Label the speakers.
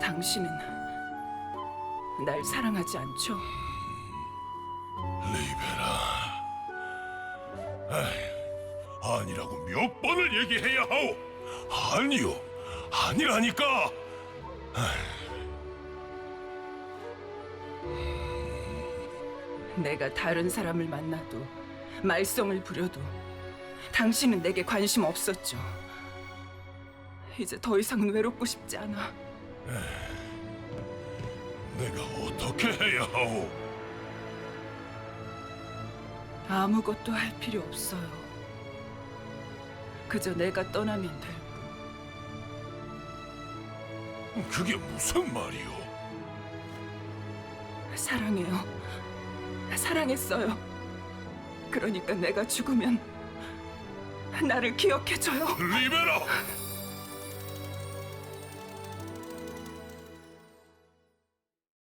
Speaker 1: 당신은 날 사랑하지 않죠?
Speaker 2: 리베라. 에이, 아니라고 몇 번을 얘기해야 하오. 아니요, 아니라니까.
Speaker 1: 내가 다른 사람을 만나도 말썽을 부려도 당신은 내게 관심 없었죠. 이제 더 이상은 외롭고 싶지 않아.
Speaker 2: 내가 어떻게 해야 하오?
Speaker 1: 아무것도 할 필요 없어요. 그저 내가 떠나면 될 뿐.
Speaker 2: 그게 무슨 말이오?
Speaker 1: 사랑해요. 사랑했어요. 그러니까 내가 죽으면 나를 기억해줘요.
Speaker 2: 리베라,